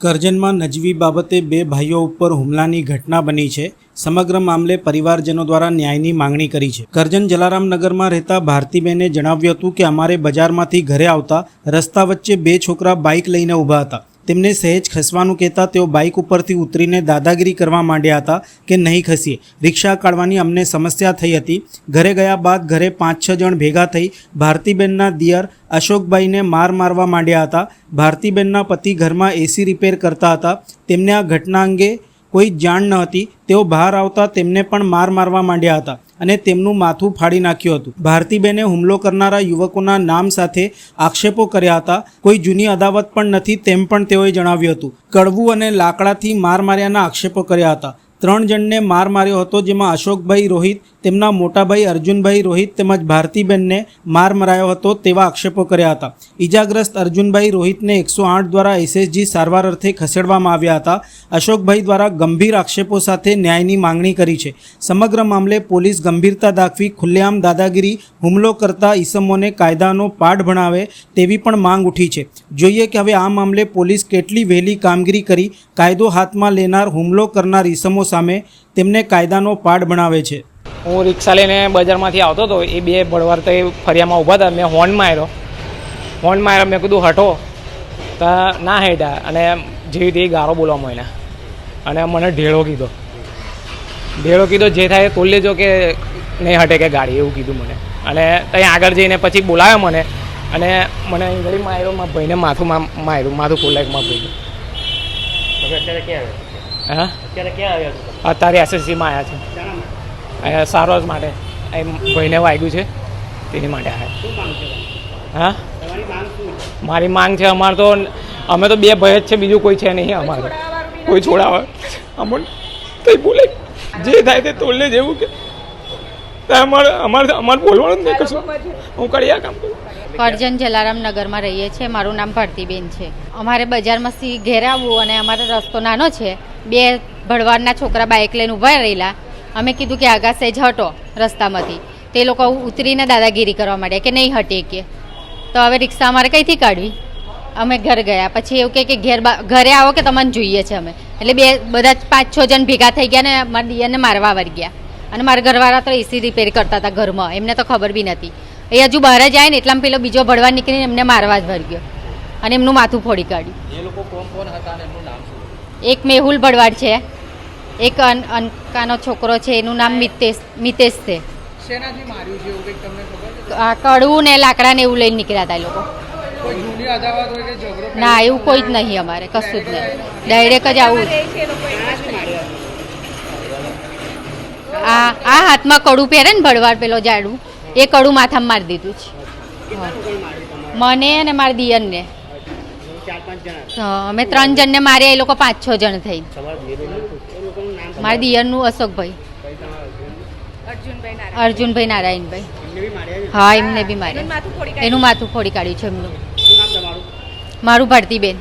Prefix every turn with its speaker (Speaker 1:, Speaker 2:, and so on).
Speaker 1: કરજણમાં નજવી બાબતે બે ભાઈઓ ઉપર હુમલાની ઘટના બની છે. સમગ્ર મામલે પરિવારજનો દ્વારા ન્યાયની માંગણી કરી છે. કરજણ જલારામનગરમાં રહેતા ભારતીબેને જણાવ્યું હતું કે અમારે બજારમાંથી ઘરે આવતા રસ્તા વચ્ચે બે છોકરા બાઇક લઈને ઊભા હતા. તેમને સહેજ ખસવાનું કહેતા તેઓ બાઇક ઉપરથી ઉતરીને દાદાગીરી કરવા માંડ્યા હતા કે નહીં ખસીએ. રિક્ષા કાઢવાની અમને સમસ્યા થઈ હતી. ઘરે ગયા બાદ ઘરે પાંચ છ જણ ભેગા થઈ ભારતીબેનના દિયર અશોકભાઈને માર મારવા માંડ્યા હતા. ભારતીબેનના પતિ ઘરમાં એસી રિપેર કરતા હતા. તેમને આ ઘટના અંગે કોઈ જાણ ન હતી. તેઓ બહાર આવતા તેમને પણ માર મારવા માંડ્યા હતા. અને તેમનું માથું ફાડી નાખ્યું હતું. ભારતીબેને હુમલો કરનારા યુવકોના નામ સાથે આક્ષેપો કર્યા હતા. કોઈ જૂની અદાવત પણ નથી તેમ પણ તેઓએ જણાવ્યું હતું. કડવું અને લાકડાથી માર માર્યાના આક્ષેપો કર્યા હતા. ત્રણ જણને માર માર્યો હતો, જેમાં અશોકભાઈ રોહિત તેમના મોટાભાઈ અર્જુનભાઈ રોહિત તેમજ ભારતીબેનને માર મરાયો હતો તેવા આક્ષેપો કર્યા હતા. ઈજાગ્રસ્ત અર્જુનભાઈ રોહિતને એકસો આઠ દ્વારા એસએસજી સારવાર અર્થે ખસેડવામાં આવ્યા હતા. અશોકભાઈ દ્વારા ગંભીર આક્ષેપો સાથે ન્યાયની માંગણી કરી છે. સમગ્ર મામલે પોલીસ ગંભીરતા દાખવી ખુલ્લેઆમ દાદાગીરી, હુમલો કરતા ઈસમોને કાયદાનો પાઠ ભણાવે તેવી પણ માંગ ઉઠી છે. જોઈએ કે હવે આ મામલે પોલીસ કેટલી વહેલી કામગીરી કરી, કાયદો હાથમાં લેનાર, હુમલો કરનાર ઈસમો સામે તેમને કાયદાનો પાઠ ભણાવે છે.
Speaker 2: હું રિક્ષા લઈને બજારમાંથી આવતો હતો એ બે ભળવાર તો એ ફરિયામાં ઊભા હતા મેં હોર્ન માર્યો. હોર્ન માર્યો મેં કીધું હટો. તો ના હેઠા અને જેવી રીતે ગારો બોલવા માંડ્યા. અને મને ઢેળો કીધો. ઢેળો કીધો જે થાય તોલ લેજો કે નહીં હટે કે ગાડી એવું કીધું મને. અને ત્યાં આગળ જઈને પછી બોલાવ્યો મને અને મને ઘડી માર્યો મારા ભાઈને માથું માર્યું માથું ફોલાય મારા ભાઈને.
Speaker 3: અત્યારે ક્યાં આવ્યા
Speaker 2: હા?
Speaker 3: અત્યારે ક્યાં આવ્યા
Speaker 2: અત્યારે એસએસસીમાં આવ્યા છે. અહીંયા સારવાર માટે એમ ભાઈને વાગ્યું છે, તેની માટે હા? મારી માંગ છે, અમારે તો અમે તો બે ભય જ છે, બીજું કોઈ છે નહીં અમારે. કોઈ છોડાવે. અમર કંઈ બોલે, જે થાય તે તોડલે જેવું કે. અમારે અમારે અમારે બોલવાનું નહીં કશું. હું કડિયા કામ કરું.
Speaker 4: કરજણ જલારામ નગરમાં રહીએ છીએ, મારું નામ ભારતીબેન છે. અમારે બજારમાંથી ઘેર આવવું અને અમારો રસ્તો નાનો છે. બે ભડવારના છોકરા બાઇક લઈને ઊભા રહેલા. અમે કીધું કે આગા સહેજ હટો રસ્તામાંથી. તે લોકો ઉતરીને દાદાગીરી કરવા માંડ્યા કે નહીં હટે કે. તો હવે રિક્ષા અમારે કઈથી કાઢવી? અમે ઘર ગયા. પછી એવું કે ઘેર ઘરે આવો કે તમને જોઈએ છે અમે. એટલે બે બધા પાંચ છ જણ ભેગા થઈ ગયા ને મારા દિયરને મારવા વળી ગયા. અને મારા ઘરવાળા તો એસી રિપેર કરતા હતા ઘરમાં. એમને તો ખબર બી નથી એ હજુ બહાર જાય ને એટલામાં પેલો બીજો ભડવા નીકળીને એમને મારવા જ ભરી ગયો. અને એમનું માથું ફોડી કાઢ્યું. એક મેહુલ ભડવાડ છે. એક અન અનકાનો છોકરો છે એનું નામ મિતેશ મિતેશ છે.
Speaker 5: શેનાથી માર્યું છે એવું કંઈક તમને ખબર છે?
Speaker 4: આ કડવું ને લાકડા ને એવું લઈને નીકળ્યા હતા એ લોકો. ના એવું કોઈ જ નહીં અમારે કશું જ નહીં. ડાયરેક્ટ જ આવું. આ આ હાથમાં કડું પહેરે ને ભડવાડ પેલો જાડું એ કડું માથામાં મારી દીધું છે. મને અને મારા દિયરને
Speaker 3: ચાર પાંચ જણા.
Speaker 4: હા, અમે ત્રણ જણને માર્યા એ લોકો પાંચ છ જણ થઈ મારા દિયરનું અશોકભાઈ. અર્જુનભાઈ નારાયણભાઈ. હા એમને બી મારે એનું માથું ફોડી કાઢ્યું છે એમનું. મારું ભારતીબેન.